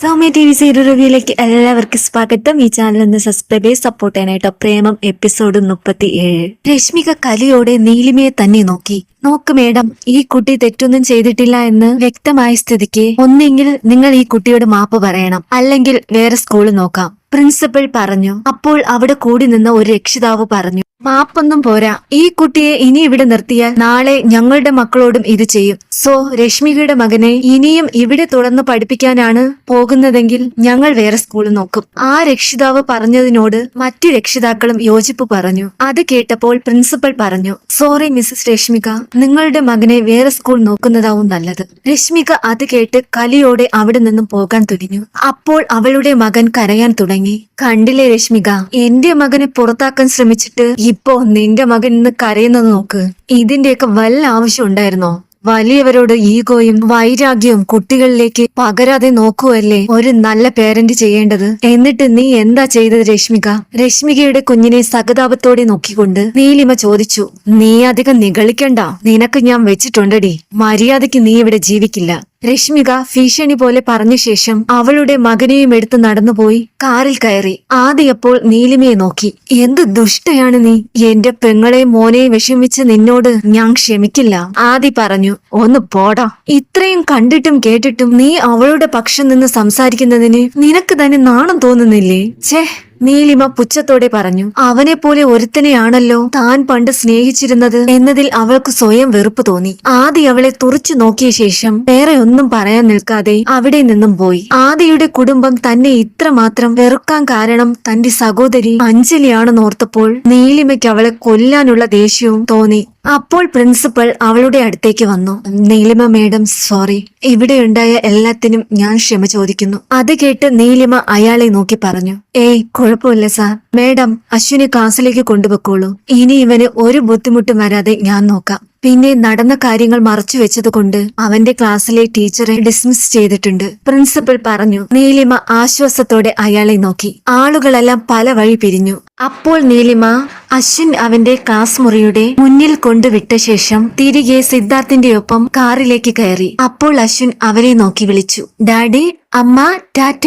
Soumya T V serial റിവ്യൂയിലേക്ക് എല്ലാവർക്കും സ്വാഗതം. ഈ ചാനൽ ഒന്ന് സബ്സ്ക്രൈബ് ചെയ്ത് സപ്പോർട്ട് ചെയ്യാനായിട്ട് പ്രേമം എപ്പിസോഡ് മുപ്പത്തി ഏഴ് രശ്മിക കലിയോടെ നീലിമയെ തന്നെ നോക്കി. നോക്ക് മേഡം ഈ കുട്ടി തെറ്റൊന്നും ചെയ്തിട്ടില്ല എന്ന് വ്യക്തമായ സ്ഥിതിക്ക് ഒന്നെങ്കിൽ നിങ്ങൾ ഈ കുട്ടിയോട് മാപ്പ് പറയണം. അല്ലെങ്കിൽ വേറെ സ്കൂളിൽ നോക്കാം. പ്രിൻസിപ്പൽ പറഞ്ഞു. അപ്പോൾ അവിടെ കൂടി നിന്ന ഒരു രക്ഷിതാവ് പറഞ്ഞു മാപ്പൊന്നും പോരാ. ഈ കുട്ടിയെ ഇനി ഇവിടെ നിർത്തിയാൽ നാളെ ഞങ്ങളുടെ മക്കളോടും ഇത് ചെയ്യും. സോ രശ്മികയുടെ മകനെ ഇനിയും ഇവിടെ തുടർന്ന് പഠിപ്പിക്കാനാണ് പോകുന്നതെങ്കിൽ ഞങ്ങൾ വേറെ സ്കൂൾ നോക്കും. ആ രക്ഷിതാവ് പറഞ്ഞതിനോട് മറ്റു രക്ഷിതാക്കളും യോജിപ്പ് പറഞ്ഞു. അത് കേട്ടപ്പോൾ പ്രിൻസിപ്പൽ പറഞ്ഞു സോറി മിസ്സസ് രശ്മിക. നിങ്ങളുടെ മകനെ വേറെ സ്കൂൾ നോക്കുന്നതാവും നല്ലത്. രശ്മിക അത് കേട്ട് കലിയോടെ അവിടെ നിന്നും പോകാൻ തുനിഞ്ഞു. അപ്പോൾ അവളുടെ മകൻ കരയാൻ തുടങ്ങി. കണ്ടില്ലേ രശ്മിക എന്റെ മകനെ പുറത്താക്കാൻ ശ്രമിച്ചിട്ട് ഇപ്പോ നിന്റെ മകൻ ഇന്ന് കരയുന്നത് നോക്ക്. ഇതിന്റെയൊക്കെ വല്ല ആവശ്യം ഉണ്ടായിരുന്നോ? വലിയവരോട് ഈഗോയും വൈരാഗ്യവും കുട്ടികളിലേക്ക് പകരാതെ നോക്കുവല്ലേ ഒരു നല്ല പേരന്റ് ചെയ്യേണ്ടത്? എന്നിട്ട് നീ എന്താ ചെയ്തത് രശ്മിക? രശ്മികയുടെ കുഞ്ഞിനെ സഹതാപത്തോടെ നോക്കിക്കൊണ്ട് നീലിമ ചോദിച്ചു നീ അധികം നിഗളിക്കണ്ട. നിനക്ക് ഞാൻ വെച്ചിട്ടുണ്ടടി. മര്യാദയ്ക്ക് നീ ഇവിടെ ജീവിക്കില്ല. രശ്മിക ഭീഷണി പോലെ പറഞ്ഞ ശേഷം അവളുടെ മകനെയും എടുത്ത് നടന്നുപോയി കാറിൽ കയറി. ആദ്യപ്പോൾ നീലിമയെ നോക്കി. എന്ത് ദുഷ്ടയാണ് നീ? എന്റെ പെങ്ങളെയും മോനെയും വിഷമിച്ച് നിന്നോട് ഞാൻ ക്ഷമിക്കില്ല. ആദി പറഞ്ഞു ഒന്ന് പോടാ. ഇത്രയും കണ്ടിട്ടും കേട്ടിട്ടും നീ അവളുടെ പക്ഷം നിന്ന് സംസാരിക്കുന്നതിന് നിനക്ക് തന്നെ നാണം തോന്നുന്നില്ലേ? ഛേ നീലിമ പുച്ഛത്തോടെ പറഞ്ഞു അവനെ പോലെ ഒരുത്തനെയാണല്ലോ താൻ പണ്ട് സ്നേഹിച്ചിരുന്നത്? എന്നതിൽ അവൾക്ക് സ്വയം വെറുപ്പ് തോന്നി. ആദി അവളെ തുറച്ചു നോക്കിയ ശേഷം വേറെ ഒന്നും പറയാൻ നിൽക്കാതെ അവിടെ നിന്നും പോയി. ആദിയുടെ കുടുംബം തന്നെ ഇത്രമാത്രം വെറുക്കാൻ കാരണം തന്റെ സഹോദരി അഞ്ജലിയാണെന്നോർത്തപ്പോൾ നീലിമയ്ക്ക് അവളെ കൊല്ലാനുള്ള ദേഷ്യവും തോന്നി. അപ്പോൾ പ്രിൻസിപ്പൽ അവളുടെ അടുത്തേക്ക് വന്നു. നീലിമ മേഡം സോറി ഇവിടെ ഉണ്ടായ എല്ലാത്തിനും ഞാൻ ക്ഷമ ചോദിക്കുന്നു. അത് കേട്ട് നീലിമ അയാളെ നോക്കി പറഞ്ഞു. ഏയ് കുഴപ്പമില്ല സാർ. മേഡം അശ്വിനെ ക്ലാസ്സിലേക്ക് കൊണ്ടുപോയിക്കോളൂ. ഇനി ഇവന് ഒരു ബുദ്ധിമുട്ടും വരാതെ ഞാൻ നോക്കാം. പിന്നെ നടന്ന കാര്യങ്ങൾ മറച്ചു വെച്ചതുകൊണ്ട് അവന്റെ ക്ലാസ്സിലെ ടീച്ചറെ ഡിസ്മിസ് ചെയ്തിട്ടുണ്ട്. പ്രിൻസിപ്പൽ പറഞ്ഞു. നീലിമ ആശ്വാസത്തോടെ അയാളെ നോക്കി. ആളുകളെല്ലാം പല വഴി പിരിഞ്ഞു. അപ്പോൾ നീലിമ അശ്വിൻ അവന്റെ ക്ലാസ് മുറിയുടെ മുന്നിൽ കൊണ്ടുവിട്ട ശേഷം തിരികെ സിദ്ധാർത്ഥിന്റെ ഒപ്പം കാറിലേക്ക് കയറി. അപ്പോൾ അശ്വിൻ അവരെ നോക്കി വിളിച്ചു. ഡാഡി അമ്മ ടാറ്റ.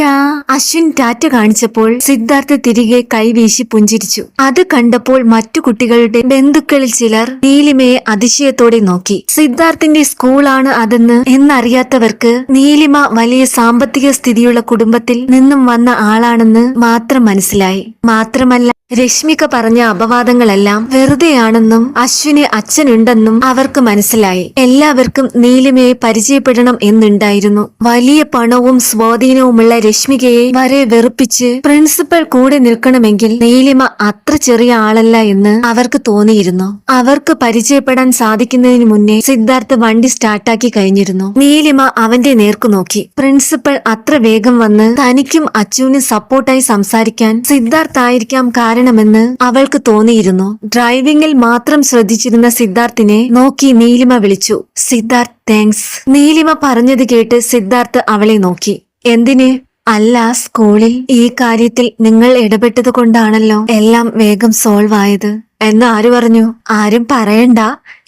അശ്വിൻ ടാറ്റ കാണിച്ചപ്പോൾ സിദ്ധാർത്ഥ് തിരികെ കൈവീശി പുഞ്ചിരിച്ചു. അത് കണ്ടപ്പോൾ മറ്റു കുട്ടികളുടെ ബന്ധുക്കളിൽ ചിലർ നീലിമയെ അതിശയത്തോടെ നോക്കി. സിദ്ധാർത്ഥിന്റെ സ്കൂളാണ് അതെന്ന് എന്നറിയാത്തവർക്ക് നീലിമ വലിയ സാമ്പത്തിക സ്ഥിതിയുള്ള കുടുംബത്തിൽ നിന്നും വന്ന ആളാണെന്ന് മാത്രം മനസ്സിലായി. മാത്രമല്ല രശ്മിക പറഞ്ഞ അപവാദങ്ങളെല്ലാം വെറുതെയാണെന്നും അശ്വിന് അച്ഛനുണ്ടെന്നും അവർക്ക് മനസ്സിലായി. എല്ലാവർക്കും നീലിമയെ പരിചയപ്പെടണം എന്നുണ്ടായിരുന്നു. വലിയ പണവും സ്വാധീനവുമുള്ള രശ്മികയെ വരെ വെറുപ്പിച്ച് പ്രിൻസിപ്പൽ കൂടെ നിൽക്കണമെങ്കിൽ നീലിമ അത്ര ചെറിയ ആളല്ല എന്ന് അവർക്ക് തോന്നിയിരുന്നു. അവർക്ക് പരിചയപ്പെടാൻ സാധിക്കുന്നതിന് മുന്നേ സിദ്ധാർത്ഥ് വണ്ടി സ്റ്റാർട്ടാക്കി കഴിഞ്ഞിരുന്നു. നീലിമ അവന്റെ നേർക്കു നോക്കി. പ്രിൻസിപ്പൽ അത്ര വേഗം വന്ന് തനിക്കും അച്ചുവിനും സപ്പോർട്ടായി സംസാരിക്കാൻ സിദ്ധാർത്ഥ് ആയിരിക്കാം കാരണമെന്ന് അവൾക്ക് തോന്നിയിരുന്നു. ഡ്രൈവിംഗിൽ മാത്രം ശ്രദ്ധിച്ചിരുന്ന സിദ്ധാർത്ഥിനെ നോക്കി നീലിമ വിളിച്ചു. സിദ്ധാർത്ഥ് താങ്ക്സ് നീലിമ പറഞ്ഞത് കേട്ട് സിദ്ധാർത്ഥ് അവളെ നോക്കി. എന്തിന്? അല്ല സ്കൂളിൽ ഈ കാര്യത്തിൽ നിങ്ങൾ ഇടപെട്ടത് കൊണ്ടാണല്ലോ എല്ലാം വേഗം സോൾവ് ആയത് എന്ന് ആര് പറഞ്ഞു? ആരും പറയണ്ട.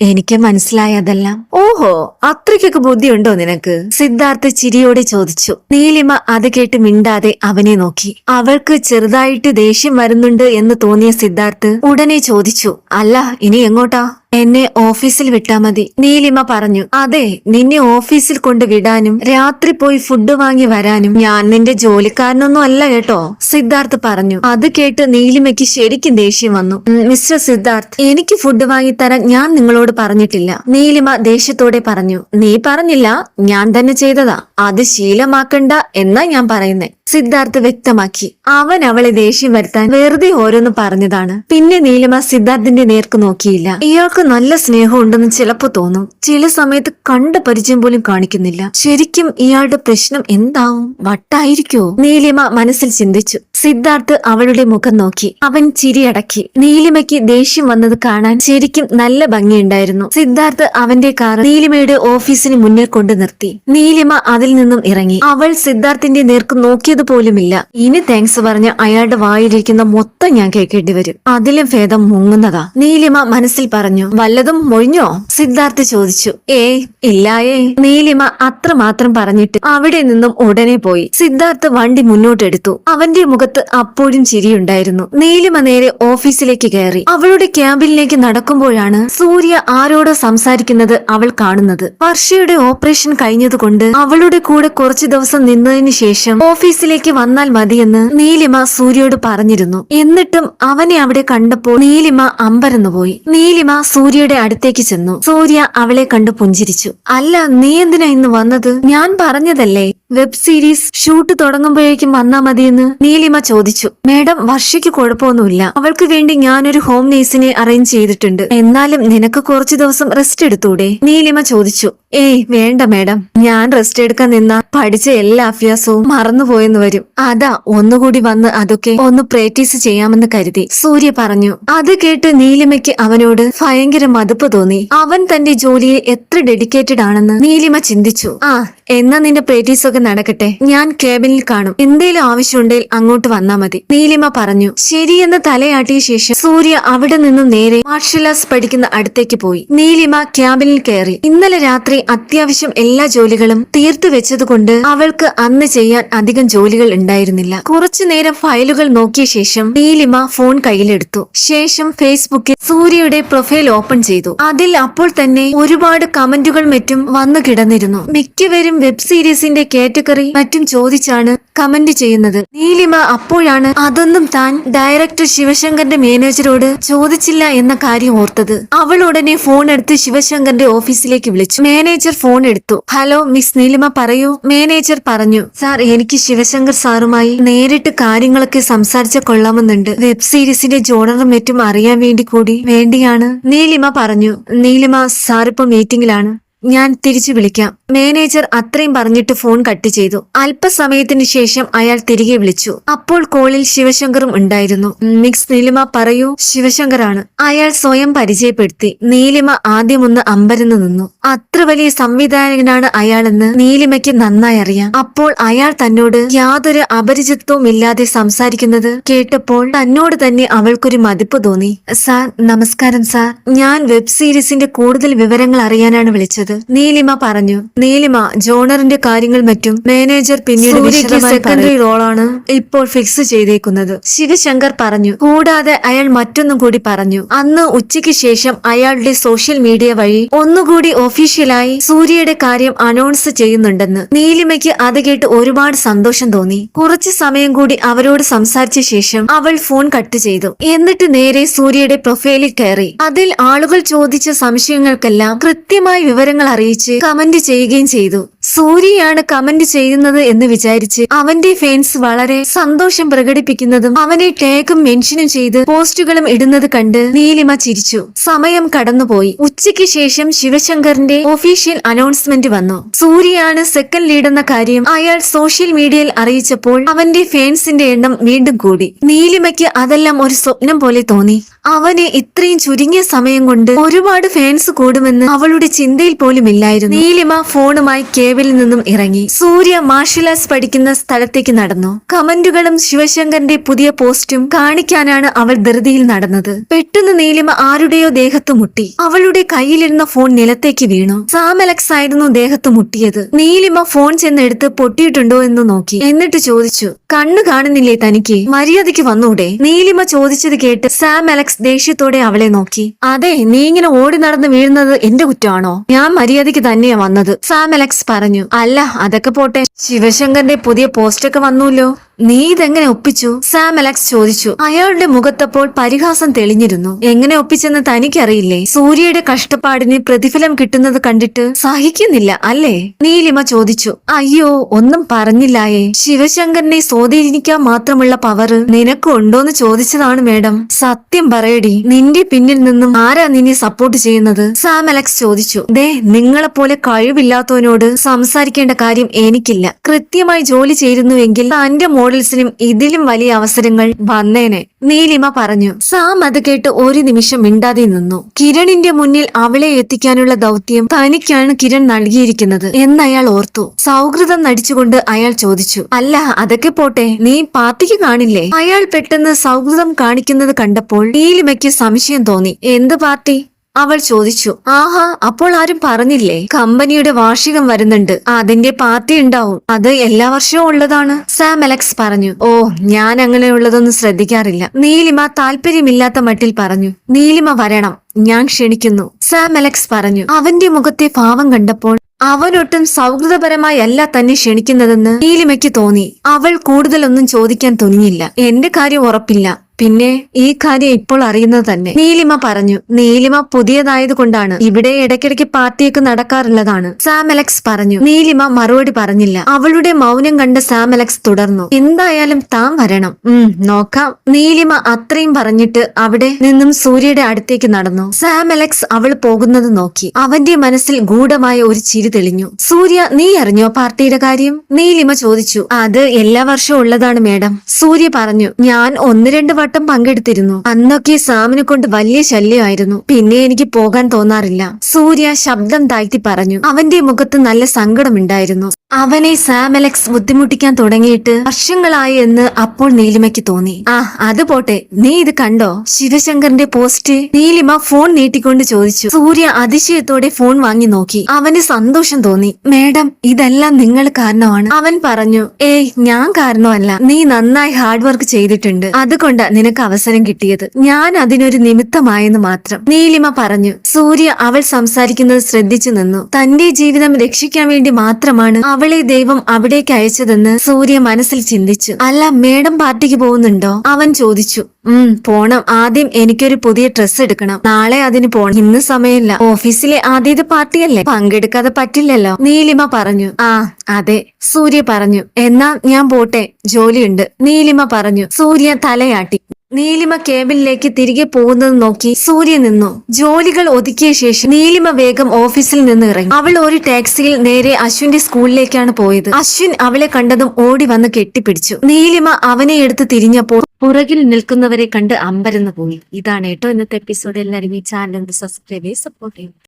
എനിക്ക് മനസ്സിലായ അതെല്ലാം. ഓഹോ അത്രയ്ക്കൊക്കെ ബുദ്ധിയുണ്ടോ നിനക്ക്? സിദ്ധാർത്ഥ് ചിരിയോടെ ചോദിച്ചു. നീലിമ അത് കേട്ട് മിണ്ടാതെ അവനെ നോക്കി. അവൾക്ക് ചെറുതായിട്ട് ദേഷ്യം വരുന്നുണ്ട് എന്ന് തോന്നിയ സിദ്ധാർത്ഥ് ഉടനെ ചോദിച്ചു. അല്ല ഇനി എങ്ങോട്ടാ? എന്നെ ഓഫീസിൽ വിട്ടാ മതി. നീലിമ പറഞ്ഞു. അതെ നിന്നെ ഓഫീസിൽ കൊണ്ട് വിടാനും രാത്രി പോയി ഫുഡ് വാങ്ങി വരാനും ഞാൻ നിന്റെ ജോലിക്കാരനൊന്നും അല്ല കേട്ടോ. സിദ്ധാർത്ഥ് പറഞ്ഞു. അത് കേട്ട് നീലിമയ്ക്ക് ശരിക്കും ദേഷ്യം വന്നു. മിസ്റ്റർ സിദ്ധാർത്ഥ് എനിക്ക് ഫുഡ് വാങ്ങി തരാൻ ഞാൻ നിങ്ങളോട് പറഞ്ഞിട്ടില്ല. നീലിമ ദേഷ്യത്തോടെ പറഞ്ഞു നീ പറഞ്ഞില്ല ഞാൻ തന്നെ ചെയ്തതാ. അത് ശീലമാക്കണ്ട എന്നാ ഞാൻ പറയുന്നേ. സിദ്ധാർത്ഥ് വ്യക്തമാക്കി അവൻ അവളെ ദേഷ്യം വരുത്താൻ വെറുതെ ഓരോന്ന് പറഞ്ഞതാണ്. പിന്നെ നീലിമ സിദ്ധാർത്ഥിന്റെ നേർക്ക് നോക്കിയില്ല. ഇയാൾക്ക് നല്ല സ്നേഹം ഉണ്ടെന്ന് ചിലപ്പോ തോന്നും. ചില സമയത്ത് കണ്ട പരിചയം പോലും കാണിക്കുന്നില്ല. ശരിക്കും ഇയാളുടെ പ്രശ്നം എന്താവും? വട്ടായിരിക്കോ? നീലിമ മനസ്സിൽ ചിന്തിച്ചു. സിദ്ധാർത്ഥ് അവളുടെ മുഖം നോക്കി. അവൻ ചിരിയടക്കി. നീലിമയ്ക്ക് ദേഷ്യം വന്നത് കാണാൻ ശരിക്കും നല്ല ഭംഗിയുണ്ടായിരുന്നു. സിദ്ധാർത്ഥ് അവന്റെ കാർ നീലിമയുടെ ഓഫീസിന് മുന്നിൽ കൊണ്ടു നിർത്തി. നീലിമ അതിൽ നിന്നും ഇറങ്ങി. അവൾ സിദ്ധാർത്ഥിന്റെ നേർക്ക് നോക്കിയത് പോലുമില്ല. ഇനി താങ്ക്സ് പറഞ്ഞ അയാളുടെ വായിലിരിക്കുന്ന മൊത്തം ഞാൻ കേൾക്കേണ്ടി വരും. അതിലും ഭേദം മുങ്ങുന്നതാ. നീലിമ മനസ്സിൽ പറഞ്ഞു. വല്ലതും മൊഴിഞ്ഞോ? സിദ്ധാർത്ഥ് ചോദിച്ചു. ഏയ് ഇല്ലായേ നീലിമ അത്രമാത്രം പറഞ്ഞിട്ട് അവിടെ നിന്നും ഉടനെ പോയി. സിദ്ധാർത്ഥ് വണ്ടി മുന്നോട്ടെടുത്തു. അവന്റെ മുഖത്ത് അപ്പോഴും ചിരിയുണ്ടായിരുന്നു. നീലിമ നേരെ ഓഫീസിലേക്ക് കയറി. അവളുടെ ക്യാബിനിലേക്ക് നടക്കുമ്പോഴാണ് സൂര്യ ആരോടോ സംസാരിക്കുന്നത് അവൾ കാണുന്നത്. വർഷയുടെ ഓപ്പറേഷൻ കഴിഞ്ഞതുകൊണ്ട് അവളുടെ കൂടെ കുറച്ചു ദിവസം നിന്നതിന് ശേഷം ഓഫീസിലേക്ക് വന്നാൽ മതിയെന്ന് നീലിമ സൂര്യയോട് പറഞ്ഞിരുന്നു. എന്നിട്ടും അവനെ അവിടെ കണ്ടപ്പോൾ നീലിമ അമ്പരന്നുപോയി. നീലിമ സൂര്യയുടെ അടുത്തേക്ക് ചെന്നു. സൂര്യ അവളെ കണ്ടു പുഞ്ചിരിച്ചു. അല്ല നീ എന്തിനാ ഇന്ന് വന്നത്? ഞാൻ പറഞ്ഞതല്ലേ വെബ് സീരീസ് ഷൂട്ട് തുടങ്ങുമ്പോഴേക്കും വന്നാ മതിയെന്ന്? നീലിമ ചോദിച്ചു. മേഡം വർഷയ്ക്ക് കുഴപ്പമൊന്നുമില്ല. അവൾക്ക് വേണ്ടി ഞാനൊരു ഹോം നേഴ്സിനെ അറേഞ്ച് ചെയ്തിട്ടുണ്ട്. എന്നാലും നിനക്ക് കുറച്ചു ദിവസം റെസ്റ്റ് എടുത്തൂടെ? നീലിമ ചോദിച്ചു. ഏയ് വേണ്ട മേഡം. ഞാൻ റെസ്റ്റ് എടുക്കാൻ നിന്ന പഠിച്ച എല്ലാ അഭ്യാസവും മറന്നുപോയെന്ന് വരും. അതാ ഒന്നുകൂടി വന്ന് അതൊക്കെ ഒന്ന് പ്രാക്ടീസ് ചെയ്യാമെന്ന് കരുതി. സൂര്യ പറഞ്ഞു. അത് കേട്ട് നീലിമയ്ക്ക് അവനോട് ഭയങ്കര മതിപ്പ് തോന്നി. അവൻ തന്റെ ജോലിയെ എത്ര ഡെഡിക്കേറ്റഡ് ആണെന്ന് നീലിമ ചിന്തിച്ചു. ആ എന്നാ നിന്റെ പ്രാക്ടീസ് ഒക്കെ നടക്കട്ടെ. ഞാൻ കേബിനിൽ കാണും. എന്തേലും ആവശ്യമുണ്ടെങ്കിൽ അങ്ങോട്ട് വന്നാ മതി. നീലിമ പറഞ്ഞു ശരിയെന്ന് തലയാട്ടിയ ശേഷം സൂര്യ അവിടെ നിന്നും നേരെ മാർഷൽ ആർട്സ് പഠിക്കുന്ന അടുത്തേക്ക് പോയി. നീലിമ ക്യാബിനിൽ കയറി. ഇന്നലെ രാത്രി അത്യാവശ്യം എല്ലാ ജോലികളും തീർത്തു വെച്ചതുകൊണ്ട് അവൾക്ക് അന്ന് ചെയ്യാൻ അധികം ജോലികൾ ഉണ്ടായിരുന്നില്ല. കുറച്ചു നേരം ഫയലുകൾ നോക്കിയ ശേഷം നീലിമ ഫോൺ കയ്യിലെടുത്തു. ശേഷം ഫേസ്ബുക്കിൽ സൂര്യയുടെ പ്രൊഫൈൽ ഓപ്പൺ ചെയ്തു. അതിൽ അപ്പോൾ തന്നെ ഒരുപാട് കമന്റുകൾ മറ്റും വന്നു കിടന്നിരുന്നു. മിക്കവരും വെബ് സീരീസിന്റെ കാറ്റഗറി മറ്റും ചോദിച്ചാണ് കമന്റ് ചെയ്യുന്നത്. നീലിമ അപ്പോഴാണ് അതൊന്നും താൻ ഡയറക്ടർ ശിവശങ്കറിന്റെ മാനേജരോട് ചോദിച്ചില്ല എന്ന കാര്യം ഓർത്തത്. അവൾ ഉടനെ ഫോൺ എടുത്ത് ശിവശങ്കറിന്റെ ഓഫീസിലേക്ക് വിളിച്ചു. മാനേജർ ഫോൺ എടുത്തു. ഹലോ മിസ് നീലിമ പറയൂ. മാനേജർ പറഞ്ഞു സാർ എനിക്ക് ശിവശങ്കർ സാറുമായി നേരിട്ട് കാര്യങ്ങളൊക്കെ സംസാരിച്ച കൊള്ളാമെന്നുണ്ട്. വെബ് സീരീസിന്റെ ജോണറും മറ്റും അറിയാൻ വേണ്ടി കൂടി വേണ്ടിയാണ്. നീലിമ പറഞ്ഞു നീലിമ സാറിപ്പോ മീറ്റിംഗിലാണ് ഞാൻ തിരിച്ചു വിളിക്കാം. മാനേജർ അത്രയും പറഞ്ഞിട്ട് ഫോൺ കട്ട് ചെയ്തു. അല്പസമയത്തിന് ശേഷം അയാൾ തിരികെ വിളിച്ചു. അപ്പോൾ കോളിൽ ശിവശങ്കറും ഉണ്ടായിരുന്നു. മിക്സ് നീലിമ പറയൂ ശിവശങ്കറാണ്. അയാൾ സ്വയം പരിചയപ്പെടുത്തി. നീലിമ ആദ്യമൊന്ന് അമ്പരന്ന് നിന്നു. അത്ര വലിയ സംവിധായകനാണ് അയാളെന്ന് നീലിമയ്ക്ക് നന്നായി അറിയാം. അപ്പോൾ അയാൾ തന്നോട് യാതൊരു അപരിചിത്വവും ഇല്ലാതെ സംസാരിക്കുന്നത് കേട്ടപ്പോൾ തന്നോട് തന്നെ അവൾക്കൊരു മതിപ്പ് തോന്നി. സാർ നമസ്കാരം സാർ. ഞാൻ വെബ് സീരീസിന്റെ കൂടുതൽ വിവരങ്ങൾ അറിയാനാണ് വിളിച്ചത്. നീലിമ പറഞ്ഞു. നീലിമ ജോണറിന്റെ കാര്യങ്ങൾ മറ്റും മാനേജർ പിന്നീട് സെക്കൻഡറി റോളാണ് ഇപ്പോൾ ഫിക്സ് ചെയ്തേക്കുന്നത്. ശിവശങ്കർ പറഞ്ഞു. കൂടാതെ അയാൾ മറ്റൊന്നും കൂടി പറഞ്ഞു. അന്ന് ഉച്ചയ്ക്ക് ശേഷം അയാളുടെ സോഷ്യൽ മീഡിയ വഴി ഒന്നുകൂടി ഒഫീഷ്യലായി സൂര്യയുടെ കാര്യം അനൗൺസ് ചെയ്യുന്നുണ്ടെന്ന് നീലിമയ്ക്ക് അത് കേട്ട് ഒരുപാട് സന്തോഷം തോന്നി. കുറച്ച് സമയം കൂടി അവരോട് സംസാരിച്ച ശേഷം അവൾ ഫോൺ കട്ട് ചെയ്തു. എന്നിട്ട് നേരെ സൂര്യയുടെ പ്രൊഫൈലിൽ കയറി. അതിൽ ആളുകൾ ചോദിച്ച സംശയങ്ങൾക്കെല്ലാം കൃത്യമായി വിവരങ്ങൾ അറിയിച്ച് കമന്റ് ചെയ്യുകയും ചെയ്തു സൂര്യയാണ് കമന്റ് ചെയ്യുന്നത് എന്ന് വിചാരിച്ച് അവന്റെ ഫാൻസ് വളരെ സന്തോഷം പ്രകടിപ്പിക്കുന്നതും അവനെ ടാഗും മെൻഷനും ചെയ്ത് പോസ്റ്റുകളും ഇടുന്നത് കണ്ട് നീലിമ ചിരിച്ചു. സമയം കടന്നുപോയി. ഉച്ചയ്ക്ക് ശേഷം ശിവശങ്കറിന്റെ ഒഫീഷ്യൽ അനൗൺസ്മെന്റ് വന്നു. സൂര്യയാണ് സെക്കൻഡ് ലീഡെന്ന കാര്യം അയാൾ സോഷ്യൽ മീഡിയയിൽ അറിയിച്ചപ്പോൾ അവന്റെ ഫാൻസിന്റെ എണ്ണം വീണ്ടും കൂടി. നീലിമയ്ക്ക് അതെല്ലാം ഒരു സ്വപ്നം പോലെ തോന്നി. അവനെ ഇത്രയും ചുരുങ്ങിയ സമയം കൊണ്ട് ഒരുപാട് ഫാൻസ് കൂടുമെന്ന് അവളുടെ ചിന്തയിൽ പോലും ഇല്ലായിരുന്നു നീലിമ ഫോണുമായി കേബിളിൽ നിന്നും ഇറങ്ങി സൂര്യ മാർഷൽ ആർട്സ് പഠിക്കുന്ന സ്ഥലത്തേക്ക് നടന്നു. കമന്റുകളും ശിവശങ്കറിന്റെ പുതിയ പോസ്റ്റും കാണിക്കാനാണ് അവൾ ധൃതിയിൽ നടന്നത്. പെട്ടെന്ന് നീലിമ ആരുടെയോ ദേഹത്ത് മുട്ടി. അവളുടെ കയ്യിലിരുന്ന ഫോൺ നിലത്തേക്ക് വീണു. സാം അലക്സ് ആയിരുന്നു ദേഹത്ത് മുട്ടിയത്. നീലിമ ഫോൺ ചെന്നെടുത്ത് പൊട്ടിയിട്ടുണ്ടോ എന്ന് നോക്കി. എന്നിട്ട് ചോദിച്ചു കണ്ണു കാണുന്നില്ലേ തനിക്ക്? മര്യാദയ്ക്ക് വന്നൂടെ? നീലിമ ചോദിച്ചത് കേട്ട് സാം അലക്സ് ദേഷ്യത്തോടെ അവളെ നോക്കി. അതെ നീ ഇങ്ങനെ ഓടി നടന്ന് വീഴുന്നത് എന്റെ കുറ്റമാണോ? ഞാൻ മര്യാദയ്ക്ക് തന്നെയാ വന്നത് സാം അലക്സ് പറഞ്ഞു അല്ല അതൊക്കെ പോട്ടെ. ശിവശങ്കറിന്റെ പുതിയ പോസ്റ്റൊക്കെ വന്നൂല്ലോ. നീ ഇതെങ്ങനെ ഒപ്പിച്ചു? സാം അലക്സ് ചോദിച്ചു. അയാളുടെ മുഖത്തപ്പോൾ പരിഹാസം തെളിഞ്ഞിരുന്നു. എങ്ങനെ ഒപ്പിച്ചെന്ന് തനിക്കറിയില്ലേ? സൂര്യയുടെ കഷ്ടപ്പാടിന് പ്രതിഫലം കിട്ടുന്നത് കണ്ടിട്ട് സഹിക്കുന്നില്ല അല്ലേ? നീലിമ ചോദിച്ചു. അയ്യോ ഒന്നും പറഞ്ഞില്ലായേ. ശിവശങ്കറിനെ സ്വാധീനിക്കാൻ മാത്രമുള്ള പവർ നിനക്ക് ഉണ്ടോന്ന് ചോദിച്ചതാണ് മേഡം. സത്യം പറയടി നിന്റെ പിന്നിൽ നിന്നും ആരാ നിന്നെ സപ്പോർട്ട് ചെയ്യുന്നത്? സാം അലക്സ് ചോദിച്ചു. ദേ നിങ്ങളെപ്പോലെ കഴിവില്ലാത്തവനോട് സംസാരിക്കേണ്ട കാര്യം എനിക്കില്ല. കൃത്യമായി ജോലി ചെയ്തിരുന്നുവെങ്കിൽ തന്റെ മോഡൽസിനും ഇതിലും വലിയ അവസരങ്ങൾ വന്നേനെ. നീലിമ പറഞ്ഞു സാം അത് കേട്ട് ഒരു നിമിഷം മിണ്ടാതെ നിന്നു. കിരണിന്റെ മുന്നിൽ അവളെ എത്തിക്കാനുള്ള ദൗത്യം തനിക്കാണ് കിരൺ നൽകിയിരിക്കുന്നത് എന്ന് അയാൾ ഓർത്തു. സൗഹൃദം നടിച്ചുകൊണ്ട് അയാൾ ചോദിച്ചു അല്ല അതൊക്കെ പോട്ടെ നീ പാർട്ടിക്ക് കാണില്ലേ? അയാൾ പെട്ടെന്ന് സൗഹൃദം കാണിക്കുന്നത് കണ്ടപ്പോൾ നീലിമയ്ക്ക് സംശയം തോന്നി എന്ത് പാർട്ടി? അവൾ ചോദിച്ചു ആഹാ അപ്പോൾ ആരും പറഞ്ഞില്ലേ? കമ്പനിയുടെ വാർഷികം വരുന്നുണ്ട്. അതിന്റെ പാർട്ടി ഉണ്ടാവും. അത് എല്ലാ വർഷവും ഉള്ളതാണ്. സാം അലക്സ് പറഞ്ഞു ഓ ഞാൻ അങ്ങനെയുള്ളതൊന്നും ശ്രദ്ധിക്കാറില്ല. നീലിമ താല്പര്യമില്ലാത്ത മട്ടിൽ പറഞ്ഞു നീലിമ വരണം. ഞാൻ ക്ഷണിക്കുന്നു. സാം അലക്സ് പറഞ്ഞു അവന്റെ മുഖത്തെ ഭാവം കണ്ടപ്പോൾ അവനൊട്ടും സൗഹൃദപരമായി അല്ല തന്നെ ക്ഷണിക്കുന്നതെന്ന് നീലിമയ്ക്ക് തോന്നി. അവൾ കൂടുതലൊന്നും ചോദിക്കാൻ തുനിഞ്ഞില്ല. എന്റെ കാര്യം ഉറപ്പില്ല. പിന്നെ ഈ കാര്യം ഇപ്പോൾ അറിയുന്നത് തന്നെ. നീലിമ പറഞ്ഞു നീലിമ പുതിയതായത് കൊണ്ടാണ് ഇവിടെ ഇടയ്ക്കിടയ്ക്ക് പാർട്ടിയൊക്കെ നടക്കാറുള്ളതാണ്. സാം അലക്സ് പറഞ്ഞു നീലിമ മറുപടി പറഞ്ഞില്ല. അവളുടെ മൗനം കണ്ട് സാം അലക്സ് തുടർന്നു. എന്തായാലും താൻ വരണം. ഉം നോക്കാം. നീലിമ അത്രയും പറഞ്ഞിട്ട് അവിടെ നിന്നും സൂര്യയുടെ അടുത്തേക്ക് നടന്നു. സാം അലക്സ് അവൾ പോകുന്നത് നോക്കി. അവന്റെ മനസ്സിൽ ഗൂഢമായ ഒരു ചിരി തെളിഞ്ഞു. സൂര്യ നീ അറിഞ്ഞോ പാർട്ടിയുടെ കാര്യം? നീലിമ ചോദിച്ചു. അത് എല്ലാ വർഷവും ഉള്ളതാണ് മേഡം. സൂര്യ പറഞ്ഞു ഞാൻ ഒന്ന് രണ്ട് വട്ടം പങ്കെടുത്തിരുന്നു. അന്നൊക്കെ സാമിനെ കൊണ്ട് വലിയ ശല്യമായിരുന്നു. പിന്നെ എനിക്ക് പോകാൻ തോന്നാറില്ല. സൂര്യ ശബ്ദം താഴ്ത്തി പറഞ്ഞു. അവന്റെ മുഖത്ത് നല്ല സങ്കടമുണ്ടായിരുന്നു. അവനെ സാം അലക്സ് ബുദ്ധിമുട്ടിക്കാൻ തുടങ്ങിയിട്ട് വർഷങ്ങളായി എന്ന് അപ്പോൾ നീലിമയ്ക്ക് തോന്നി. ആ അത് പോട്ടെ. നീ ഇത് കണ്ടോ? ശിവശങ്കറിന്റെ പോസ്റ്റ്. നീലിമ ഫോൺ നീട്ടിക്കൊണ്ട് ചോദിച്ചു. സൂര്യ അതിശയത്തോടെ ഫോൺ വാങ്ങി നോക്കി. അവന് സന്തോഷം തോന്നി. മേഡം ഇതെല്ലാം നിങ്ങൾ കാരണമാണ്. അവൻ പറഞ്ഞു ഏയ് ഞാൻ കാരണമല്ല. നീ നന്നായി ഹാർഡ് വർക്ക് ചെയ്തിട്ടുണ്ട്. അതുകൊണ്ടാ നിനക്ക് അവസരം കിട്ടിയത്? ഞാൻ അതിനൊരു നിമിത്തമായെന്ന് മാത്രം. നീലിമ പറഞ്ഞു സൂര്യ അവൾ സംസാരിക്കുന്നത് ശ്രദ്ധിച്ചു നിന്നു. തന്റെ ജീവിതം രക്ഷിക്കാൻ വേണ്ടി മാത്രമാണ് അവളെ ദൈവം അവിടേക്ക് അയച്ചതെന്ന് സൂര്യ മനസ്സിൽ ചിന്തിച്ചു. അല്ല മേഡം പാർട്ടിക്ക് പോകുന്നുണ്ടോ? അവൻ ചോദിച്ചു ഉം പോണം. ആദ്യം എനിക്കൊരു പുതിയ ഡ്രസ്സ് എടുക്കണം. നാളെ അതിന് പോണം. ഇന്ന് സമയമില്ല. ഓഫീസിലെ ആദ്യത്തെ പാർട്ടിയല്ലേ? പങ്കെടുക്കാതെ പറ്റില്ലല്ലോ. നീലിമ പറഞ്ഞു ആ അതെ. സൂര്യ പറഞ്ഞു എന്നാ ഞാൻ പോട്ടെ. ജോലിയുണ്ട്. നീലിമ പറഞ്ഞു സൂര്യ തലയാട്ടി. നീലിമ കേബിനിലേക്ക് തിരികെ പോകുന്നത് നോക്കി സൂര്യ നിന്നു. ജോലികൾ ഒതുക്കിയ ശേഷം നീലിമ വേഗം ഓഫീസിൽ നിന്ന് ഇറങ്ങി. അവൾ ഒരു ടാക്സിയിൽ നേരെ അശ്വിന്റെ സ്കൂളിലേക്കാണ് പോയത്. അശ്വിൻ അവളെ കണ്ടതും ഓടി വന്ന് കെട്ടിപ്പിടിച്ചു. നീലിമ അവനെ എടുത്ത് തിരിഞ്ഞപ്പോൾ പുറകിൽ നിൽക്കുന്നവരെ കണ്ട് അമ്പരന്ന് പോയി. ഇതാണ് കേട്ടോ ഇന്നത്തെ എപ്പിസോഡ് എല്ലാവരും ഈ ചാനൽ സബ്സ്ക്രൈബ് ചെയ്ത് സപ്പോർട്ട് ചെയ്യും.